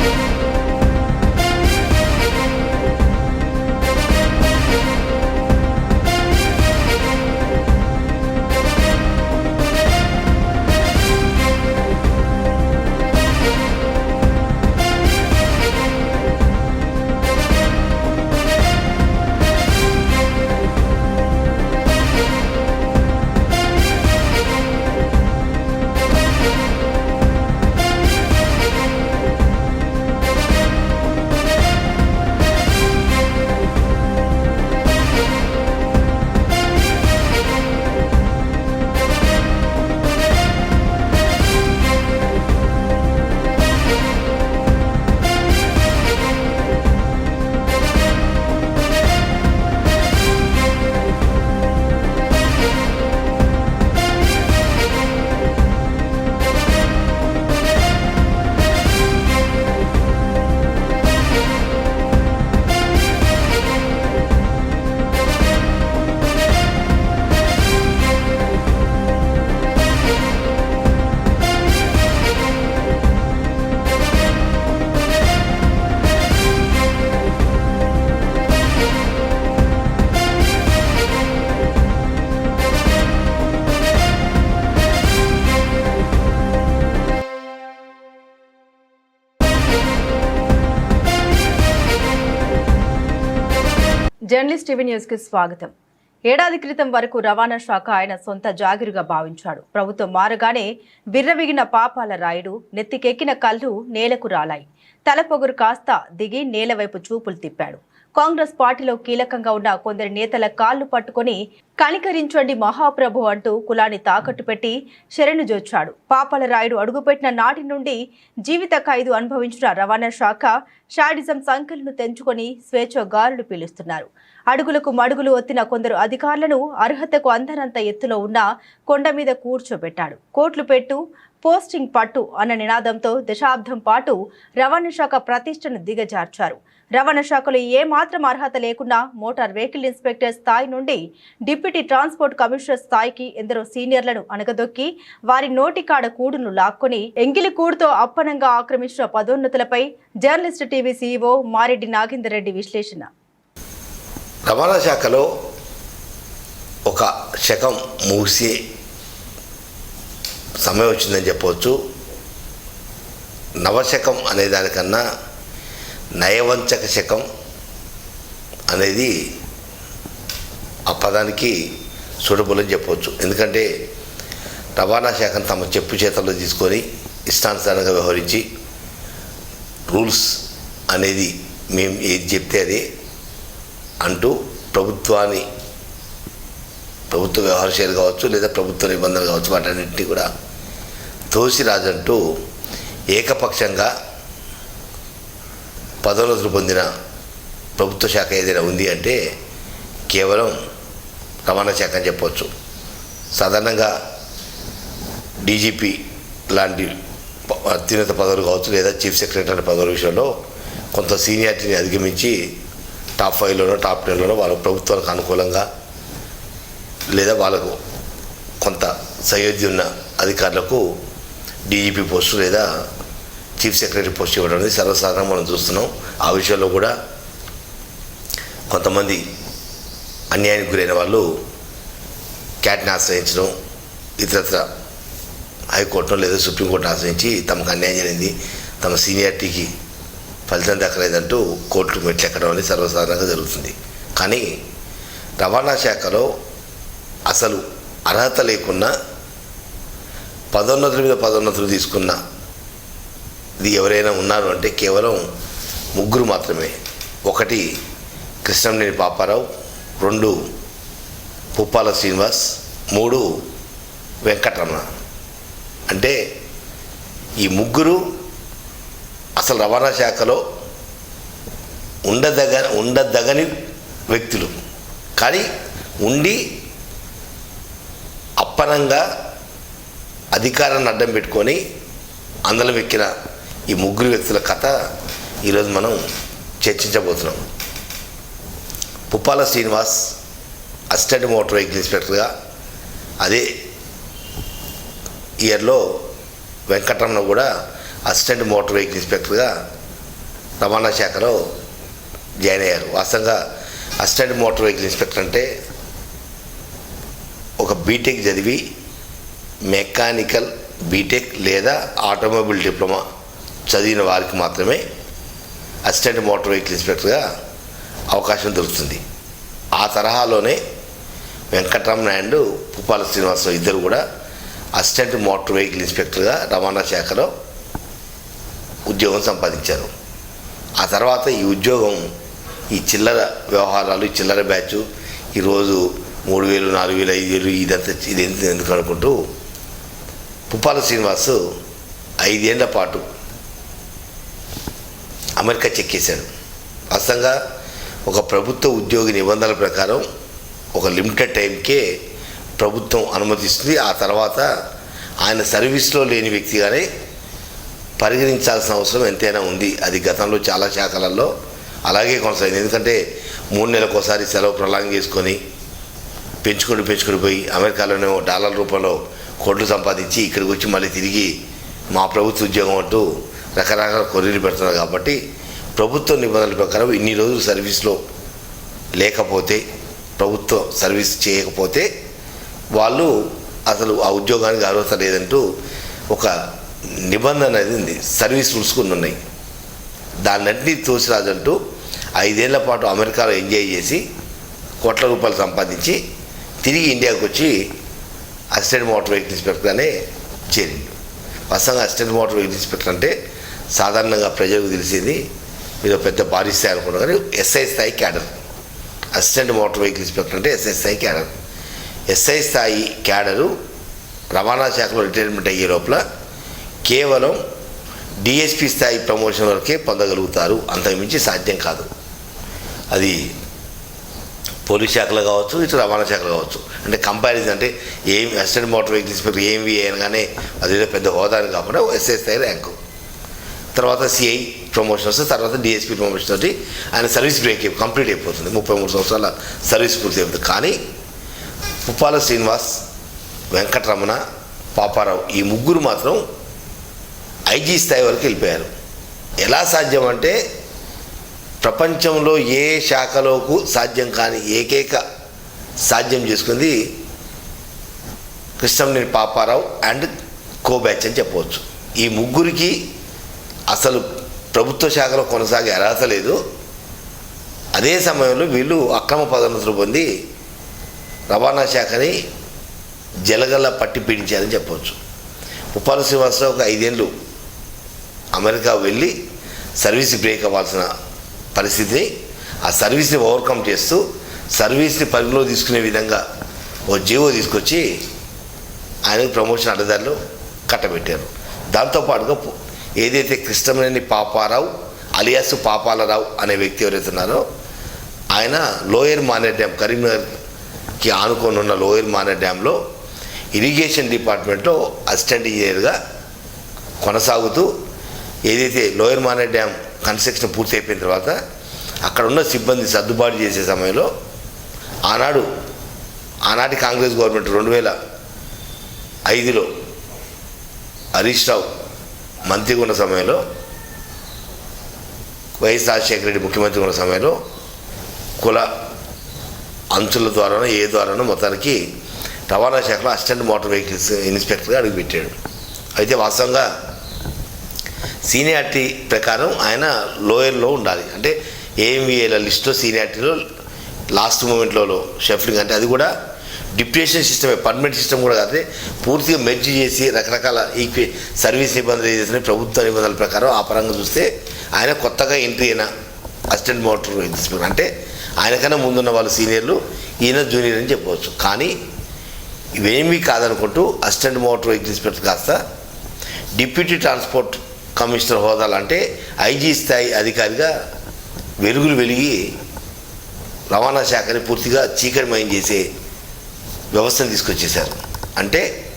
Музика journalist TV న్యూస్కి స్వాగతం. ఏడాది క్రితం వరకు రవాణా శాఖ ఆయన సొంత జాగిరుగా భావించాడు. ప్రభుత్వం మారగానే విర్రవిగిన పాపాల రాయుడు నెత్తికెక్కిన కళ్ళు నేలకు రాలాయి. తలపొగురు కాస్త దిగి నేల వైపు చూపులు తిప్పాడు. కాంగ్రెస్ పార్టీలో కీలకంగా ఉన్న కొందరి నేతల కాళ్ళు పట్టుకొని కనికరించండి మహాప్రభు అంటూ కులాన్ని తాకట్టు పెట్టి శరణు జోచాడు పాపాల రాయుడు అడుగుపెట్టిన నాటి నుండి జీవిత ఖైదు అనుభవించిన రవాణా శాఖ షాడిజం సంఖ్యలను తెంచుకొని స్వేచ్ఛగారులు పీలుస్తున్నారు. అడుగులకు మడుగులు ఒత్తిన కొందరు అధికారులను అర్హతకు అందనంత ఎత్తులో ఉన్న కొండ మీద కూర్చోబెట్టాడు. కోట్లు పెట్టు పోస్టింగ్ పట్టు అన్న నినాదంతో దశాబ్దం పాటు రవాణా శాఖ ప్రతిష్టను దిగజార్చారు. రవాణా శాఖలో ఏమాత్రం అర్హత లేకుండా మోటార్ వెహికల్ ఇన్స్పెక్టర్ స్థాయి నుండి డిప్యూటీ ట్రాన్స్పోర్ట్ కమిషనర్ స్థాయికి ఎందరో సీనియర్లను అణగదొక్కి వారి నోటికాడ కూడును లాక్కొని ఎంగిలి కూడుతో అప్పనంగా ఆక్రమించిన పదోన్నతులపై journalist TV CEO Mareddy Nagender Reddy విశ్లేషణ. రవాణా శాఖలో ఒక శకం మూసే సమయం వచ్చిందని చెప్పవచ్చు. నవశకం అనే దానికన్నా నయవంచక శకం అనేది ఆ పదానికి సూటబుల్ అని చెప్పవచ్చు. ఎందుకంటే రవాణా శాఖను తమ చెప్పు చేతల్లో తీసుకొని ఇష్టానుసారంగా వ్యవహరించి రూల్స్ అనేది మేము ఏది చెప్తే అదే అంటూ ప్రభుత్వాన్ని ప్రభుత్వ వ్యవహారశైలి కావచ్చు లేదా ప్రభుత్వ నిబంధనలు కావచ్చు వాటన్నింటినీ కూడా తోసిరాజంటూ ఏకపక్షంగా పదోన్నతులు పొందిన ప్రభుత్వ శాఖ ఏదైనా ఉంది అంటే కేవలం రవాణా శాఖ అని చెప్పవచ్చు. సాధారణంగా డీజీపీ లాంటి అత్యున్నత పదవులు కావచ్చు లేదా చీఫ్ సెక్రటరీ పదవుల విషయంలో కొంత సీనియారిటీని అధిగమించి టాప్ ఫైవ్లోనో టాప్ టెన్లోనో వాళ్ళ ప్రభుత్వానికి అనుకూలంగా లేదా వాళ్ళకు కొంత సయోధ్య ఉన్న అధికారులకు డీజీపీ పోస్టు లేదా చీఫ్ సెక్రటరీ పోస్ట్ ఇవ్వడం అనేది సర్వసాధారణం మనం చూస్తున్నాం. ఆ విషయంలో కూడా కొంతమంది అన్యాయానికి గురైన వాళ్ళు క్యాట్ని ఆశ్రయించడం ఇతరత్ర హైకోర్టును లేదా సుప్రీంకోర్టును ఆశ్రయించి తమకు అన్యాయం జరిగింది తమ సీనియారిటీకి ఫలితం దక్కలేదంటూ కోర్టు మెట్లు ఎక్కడం అనేది సర్వసాధారణంగా జరుగుతుంది. కానీ రవాణా శాఖలో అసలు అర్హత లేకున్నా పదోన్నతుల మీద పదోన్నతులు తీసుకున్న ఇది ఎవరైనా ఉన్నారు అంటే కేవలం ముగ్గురు మాత్రమే. ఒకటి కృష్ణంనేని పాపారావు రెండు పుప్పాల శ్రీనివాస్ మూడు వెంకటరమణ. అంటే ఈ ముగ్గురు అసలు రవాణా శాఖలో ఉండదగ ఉండదగని వ్యక్తులు. కానీ ఉండి అప్పనంగా అధికారాన్ని అడ్డం పెట్టుకొని అందలం ఎక్కిన ఈ ముగ్గురు వ్యక్తుల కథ ఈరోజు మనం చర్చించబోతున్నాం. Puppala Srinivas assistant motor vehicle ఇన్స్పెక్టర్గా అదే ఇయర్లో వెంకటరమణ కూడా అసిస్టెంట్ మోటార్ వెహికల్ ఇన్స్పెక్టర్గా రవాణా శాఖలో జాయిన్ అయ్యారు. వాస్తవంగా అసిస్టెంట్ మోటార్ వెహికల్ ఇన్స్పెక్టర్ అంటే ఒక బీటెక్ చదివి మెకానికల్ బీటెక్ లేదా ఆటోమొబైల్ డిప్లొమా చదివిన వారికి మాత్రమే అసిస్టెంట్ మోటార్ వెహికల్ ఇన్స్పెక్టర్గా అవకాశం దొరుకుతుంది. ఆ తరహాలోనే వెంకటరమణ అండ్ పుప్పాల శ్రీనివాసరావు ఇద్దరు కూడా అసిస్టెంట్ మోటార్ వెహికల్ ఇన్స్పెక్టర్గా రవాణా శాఖలో ఉద్యోగం సంపాదించారు. ఆ తర్వాత ఈ ఉద్యోగం ఈ చిల్లర వ్యవహారాలు ఈ చిల్లర బ్యాచ్ ఈరోజు మూడు వేలు నాలుగు వేలు ఐదు వేలు ఇదంతా ఇది ఎందుకు ఎందుకు అనుకుంటూ పుప్పాల శ్రీనివాస్ ఐదేళ్ళ పాటు అమెరికా చెక్కేశాడు వాస్తవంగా ఒక ప్రభుత్వ ఉద్యోగి నిబంధనల ప్రకారం ఒక లిమిటెడ్ టైంకే ప్రభుత్వం అనుమతిస్తుంది. ఆ తర్వాత ఆయన సర్వీస్లో లేని వ్యక్తిగానే పరిగణించాల్సిన అవసరం ఎంతైనా ఉంది. అది గతంలో చాలా శాఖలలో అలాగే కొనసాగింది. ఎందుకంటే మూడు నెలలకు ఒకసారి సెలవు ప్రలాంగ్ చేసుకొని పెంచుకుంటూ పెంచుకుంటూ పోయి అమెరికాలోనే డాలర్ రూపంలో కోట్లు సంపాదించి ఇక్కడికి వచ్చి మళ్ళీ తిరిగి మా ప్రభుత్వ ఉద్యోగం అంటూ రకరకాల కొర్రీలు పెడుతున్నారు కాబట్టి ప్రభుత్వ నిబంధనల ప్రకారం ఇన్ని రోజులు సర్వీస్లో లేకపోతే ప్రభుత్వ సర్వీస్ చేయకపోతే వాళ్ళు అసలు ఆ ఉద్యోగానికి అర్హత లేదంటూ ఒక నిబంధన అనేది ఉంది. సర్వీస్ రూల్స్ కొన్ని ఉన్నాయి. దాన్నింటినీ తోసిరాదంటూ ఐదేళ్ళ పాటు అమెరికాలో ఎంజాయ్ చేసి కోట్ల రూపాయలు సంపాదించి తిరిగి ఇండియాకు వచ్చి అసిస్టెంట్ మోటార్ వెహికల్ ఇన్స్పెక్టర్గానే చేరిండు. వాస్తవంగా అసిస్టెంట్ మోటార్ వెహికల్ ఇన్స్పెక్టర్ అంటే సాధారణంగా ప్రజలకు తెలిసింది మీరు పెద్ద భారీ స్థాయి అనుకున్నారు కానీ ఎస్ఐ స్థాయి cadre. Assistant motor vehicle inspector అంటే ఎస్ఐ స్థాయి క్యాడర్. ఎస్ఐ స్థాయి క్యాడరు రవాణా శాఖలో రిటైర్మెంట్ అయ్యే లోపల కేవలం డిఎస్పి స్థాయి ప్రమోషన్ వరకే పొందగలుగుతారు అంతకుమించి సాధ్యం కాదు. అది పోలీస్ శాఖలో కావచ్చు ఇటు రవాణా శాఖలో కావచ్చు. అంటే కంపారిజన్ అంటే ఏం అసిస్టెంట్ మోటార్ వెహికల్ ఇన్స్పెక్టర్ ఏమి అనగానే అదేదో పెద్ద హోదా అని కాకుండా ఎస్ఐ స్థాయి ర్యాంకు తర్వాత సిఐ ప్రమోషన్ వస్తే తర్వాత డిఎస్పీ ప్రమోషన్ తోటి ఆయన సర్వీస్ బ్రేక్ కంప్లీట్ అయిపోతుంది. ముప్పై మూడు సంవత్సరాల సర్వీస్ పూర్తి అవుతుంది కానీ పుప్పాల శ్రీనివాస్ వెంకటరమణ పాపారావు ఈ ముగ్గురు మాత్రం ఐజీ స్థాయి వరకు వెళ్ళిపోయారు. ఎలా సాధ్యం అంటే ప్రపంచంలో ఏ శాఖలోకు సాధ్యం కాని ఏకైక సాధ్యం చేసుకుంది Krishnamneni Paparao and co batch అని చెప్పవచ్చు. ఈ ముగ్గురికి అసలు ప్రభుత్వ శాఖలో కొనసాగే అర్హత లేదు. అదే సమయంలో వీళ్ళు అక్రమ పదోన్నతులు పొంది రవాణా శాఖని జలగల పట్టి పీడించారని చెప్పవచ్చు. ఉపాల శ్రీనివాసరావు ఒక ఐదేళ్ళు అమెరికా వెళ్ళి సర్వీస్ బ్రేక్ అవ్వాల్సిన పరిస్థితిని ఆ సర్వీస్ని ఓవర్కమ్ చేస్తూ సర్వీస్ని పరిగణలో తీసుకునే విధంగా ఓ జీవో తీసుకొచ్చి ఆయనకు ప్రమోషన్ అడ్డదారిలో కట్టబెట్టారు. దాంతోపాటుగా ఏదైతే కృష్ణమనేని పాపారావు అలియాస్ పాపాలరావు అనే వ్యక్తి ఎవరైతే ఉన్నారో ఆయన లోయర్ మానే డ్యామ్ కరీంనగర్కి ఆనుకొని ఉన్న లోయర్ మానే డ్యాంలో ఇరిగేషన్ డిపార్ట్మెంట్లో అసిస్టెంట్ ఇంజనీర్గా కొనసాగుతూ ఏదైతే లోయర్ మానే డ్యామ్ కన్స్ట్రక్షన్ పూర్తి అయిపోయిన తర్వాత అక్కడ ఉన్న సిబ్బంది సర్దుబాటు చేసే సమయంలో ఆనాడు ఆనాటి కాంగ్రెస్ గవర్నమెంట్ రెండు వేల ఐదులో హరీష్ రావు మంత్రిగా ఉన్న సమయంలో వైఎస్ రాజశేఖర రెడ్డి ముఖ్యమంత్రి ఉన్న సమయంలో కుల అంచుల ద్వారానో ఏ ద్వారానో మొత్తానికి రవాణా శాఖలో అసిస్టెంట్ మోటార్ వెహికల్స్ ఇన్స్పెక్టర్గా అడుగుపెట్టాడు. అయితే వాస్తవంగా సీనియారిటీ ప్రకారం ఆయన లోయర్లో ఉండాలి. అంటే ఏఎంవిఏల లిస్టులో సీనియారిటీలో లాస్ట్ మూమెంట్లో షఫ్లింగ్ అంటే అది కూడా డిప్యూటేషన్ సిస్టమే పర్మనెంట్ సిస్టమ్ కూడా కాదు పూర్తిగా మెర్జ్ చేసి రకరకాల ఈక్వి సర్వీస్ నిబంధనలు చేసిన ప్రభుత్వ నిబంధనల ప్రకారం ఆ పరంగా చూస్తే ఆయన కొత్తగా ఎంట్రీ అయిన అసిస్టెంట్ మోటార్ ఇన్స్పెక్టర్. అంటే ఆయనకన్నా ముందున్న వాళ్ళు సీనియర్లు ఈయన జూనియర్ అని చెప్పవచ్చు. కానీ ఇవేమీ కాదనుకుంటూ అసిస్టెంట్ మోటార్ వెహికల్ ఇన్స్పెక్టర్ కాస్త డిప్యూటీ ట్రాన్స్పోర్ట్ కమిషనర్ హోదాలు అంటే ఐజీ స్థాయి అధికారిగా వెలుగులు వెలిగి రవాణా శాఖని పూర్తిగా చీకటిమయం చేసే వ్యవస్థను తీసుకొచ్చేశారు. అంటే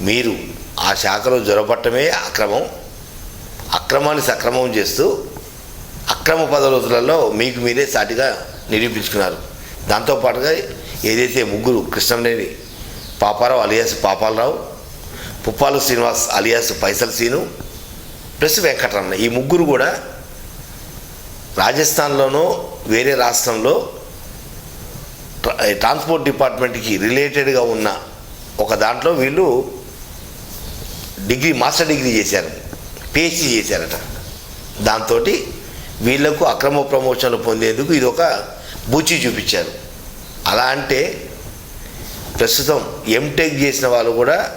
మీరు ఆ శాఖలో జొరబట్టమే అక్రమం. అక్రమాన్ని సక్రమం చేస్తూ అక్రమ పదవులలో మీకు మీరే సాటిగా నిరూపించుకున్నారు. దాంతోపాటుగా ఏదైతే ముగ్గురు Krishnamaneni Paparao alias Papalarao Puppalu Srinivas alias Paisal Seenu plus Venkataramana ఈ ముగ్గురు కూడా రాజస్థాన్లోనూ వేరే రాష్ట్రంలో ట్రా- ట్రాన్స్పోర్ట్ డిపార్ట్మెంట్కి రిలేటెడ్గా ఉన్న ఒక దాంట్లో వీళ్ళు డిగ్రీ మాస్టర్ డిగ్రీ చేశారు పిహెచ్డి చేశారట. దాంతో వీళ్ళకు అక్రమ ప్రమోషన్లు పొందేందుకు ఇది ఒక బూచి చూపించారు. అలా అంటే ప్రస్తుతం ఎంటెక్ చేసిన వాళ్ళు కూడా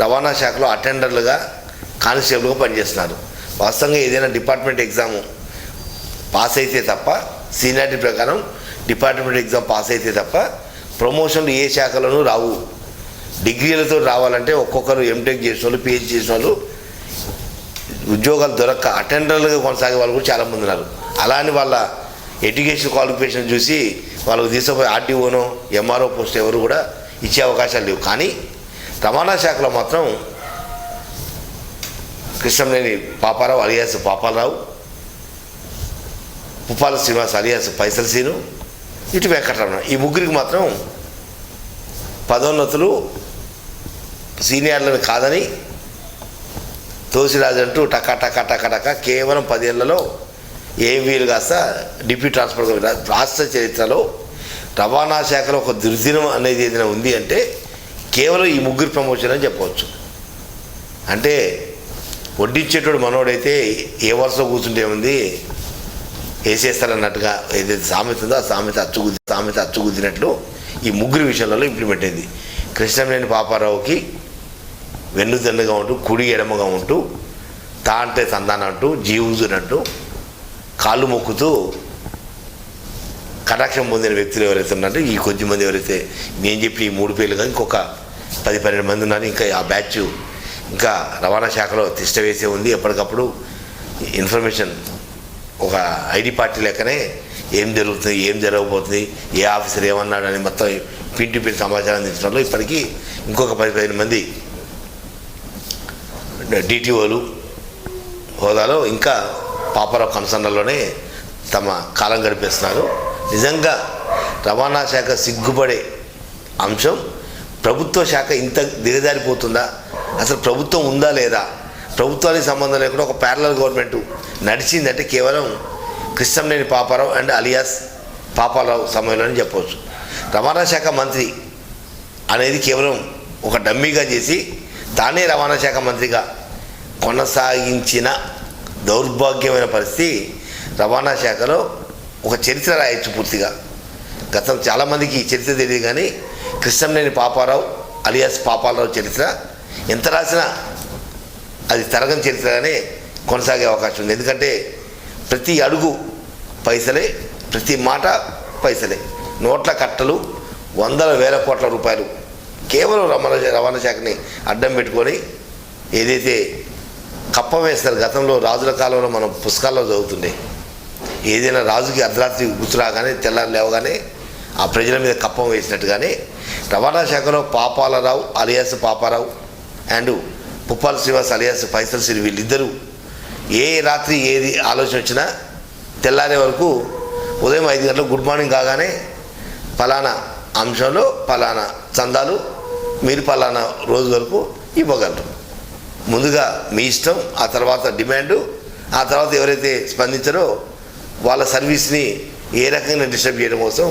రవాణా శాఖలో అటెండర్లుగా కానిస్టేబుల్గా పనిచేస్తున్నారు. వాస్తవంగా ఏదైనా డిపార్ట్మెంట్ ఎగ్జామ్ పాస్ అయితే తప్ప సీనియారిటీ ప్రకారం డిపార్ట్మెంట్ ఎగ్జామ్ పాస్ అయితే తప్ప ప్రమోషన్లు ఏ శాఖలోనూ రావు. డిగ్రీలతో రావాలంటే ఒక్కొక్కరు ఎంటెక్ చేసిన వాళ్ళు పిహెచ్ చేసిన వాళ్ళు ఉద్యోగాలు దొరక్క అటెండర్లుగా కొనసాగే వాళ్ళు కూడా చాలామంది ఉన్నారు. అలా అని వాళ్ళ ఎడ్యుకేషన్ క్వాలిఫికేషన్ చూసి వాళ్ళకు తీసుకుపోయి ఆర్టీఓనో ఎంఆర్ఓ పోస్ట్ ఎవరు కూడా ఇచ్చే అవకాశాలు లేవు. కానీ రవాణా శాఖలో మాత్రం కృష్ణంనేని పాపారావు అలియాస్ పాపారావు ఉప్పాల శ్రీనివాస్ అలియాస్ పైసల సీను ఇటు వెంకటరమణ. ఈ ముగ్గురికి మాత్రం పదోన్నతులు సీనియర్లను కాదని తోసిరాజు అంటూ టకా టకా టకా టకా కేవలం పదేళ్ళలో ఏం వీలు కాస్త డిప్యూటీ ట్రాన్స్పోర్ట్ రాష్ట్ర చరిత్రలో రవాణా శాఖలో ఒక దుర్దినం అనేది ఏదైనా ఉంది అంటే కేవలం ఈ ముగ్గురు ప్రమోషన్ అని చెప్పవచ్చు. అంటే వడ్డించేటోడు మనోడైతే ఏ వరుసలో కూర్చుంటే ఉంది వేసేస్తారన్నట్టుగా ఏదైతే సామెత ఉందో ఆ సామెత అచ్చుగుద్ది సామెత అచ్చుగుద్దినట్లు ఈ ముగ్గురు విషయాలలో ఇంప్లిమెంట్ అయింది. కృష్ణంలేని పాపారావుకి వెన్నుదన్నుగా ఉంటూ కుడి ఎడమగా ఉంటూ తా అంటే తందాన అంటూ కాళ్ళు మొక్కుతూ కటాక్షం పొందిన వ్యక్తులు ఎవరైతే ఉన్నారో ఈ కొద్ది మంది ఎవరైతే నేను చెప్పి ఈ మూడు పేర్లు కానీ ఇంకొక పది పన్నెండు మంది ఉన్నారు. ఇంకా ఆ బ్యాచ్ ఇంకా రవాణా శాఖలో తిష్ట వేసే ఉంది. ఎప్పటికప్పుడు ఇన్ఫర్మేషన్ ఒక ఐడి పార్టీ లెక్కనే ఏం జరుగుతుంది ఏం జరగబోతుంది ఏ ఆఫీసర్ ఏమన్నాడు అని మొత్తం పిండి పిండి సమాచారం అందించడంలో ఇప్పటికీ ఇంకొక పది పదిహేను మంది డిటిఓలు హోదాలో ఇంకా పాపరావు కన్సర్న్లోనే తమ కాలం గడిపేస్తున్నారు. నిజంగా రవాణా శాఖ సిగ్గుపడే అంశం ప్రభుత్వ శాఖ ఇంత దిగజారిపోతుందా? అసలు ప్రభుత్వం ఉందా లేదా? ప్రభుత్వానికి సంబంధం లేకుండా ఒక ప్యారలల్ గవర్నమెంట్ నడిచిందంటే కేవలం కృష్ణంనేని పాపారావు అండ్ అలియాస్ పాపారావు సమయంలోనే చెప్పవచ్చు. రవాణా శాఖ మంత్రి అనేది కేవలం ఒక డమ్మీగా చేసి తానే రవాణా శాఖ మంత్రిగా కొనసాగించిన దౌర్భాగ్యమైన పరిస్థితి రవాణా శాఖలో ఒక చరిత్ర రాయొచ్చు పూర్తిగా. గతం చాలామందికి ఈ చరిత్ర తెలియదు కానీ కృష్ణంనేని పాపారావు అలియాస్ పాపారావు చరిత్ర ఎంత రాసినా అది తరగని చరిత్రగానే కొనసాగే అవకాశం ఉంది. ఎందుకంటే ప్రతి అడుగు పైసలే ప్రతి మాట పైసలే. నోట్ల కట్టలు వందల వేల కోట్ల రూపాయలు. కేవలం రవాణా రవాణా శాఖని అడ్డం పెట్టుకొని ఏదైతే కప్పం వేస్తారు గతంలో రాజుల కాలంలో మనం పుస్తకాల్లో చదువుతుండే ఏదైనా రాజుకి అర్ధరాత్రి గుర్తు రాగానే తెల్లారి లేవగానే ఆ ప్రజల మీద కప్పం వేసినట్టుగానే రవాణా శాఖలో Papalarao alias Paparao and Puppala Srinivas alias Paisal Siri వీళ్ళిద్దరూ ఏ రాత్రి ఏది ఆలోచన వచ్చినా తెల్లారే వరకు ఉదయం ఐదు గంటలకు గుడ్ మార్నింగ్ కాగానే ఫలానా అంశంలో ఫలానా చందాలు మీరు ఫలానా రోజు వరకు ఇవ్వగలరు. ముందుగా మీ ఇష్టం ఆ తర్వాత డిమాండు ఆ తర్వాత ఎవరైతే స్పందించారో వాళ్ళ సర్వీస్ని ఏ రకంగా డిస్టర్బ్ చేయడం కోసం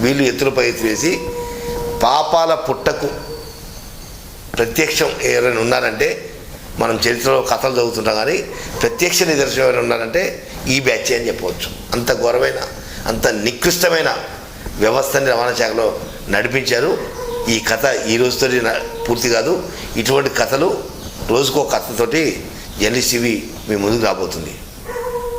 వీళ్ళు ఎత్తులపై ఎత్తు వేసి పాపాల పుట్టకు ప్రత్యక్షం ఎవరైనా ఉన్నారంటే మనం చరిత్రలో కథలు చదువుతున్నాం కానీ ప్రత్యక్ష నిదర్శనం ఎవరైనా ఉన్నారంటే ఈ బ్యాచ్ అని చెప్పవచ్చు. అంత ఘోరమైన అంత నికృష్టమైన వ్యవస్థని రవాణా శాఖలో నడిపించారు. ఈ కథ ఈ రోజుతో పూర్తి కాదు. ఇటువంటి కథలు రోజుకో కథతోటి జర్నలిస్ట్ ఇవి మీ ముందుకు రాబోతుంది.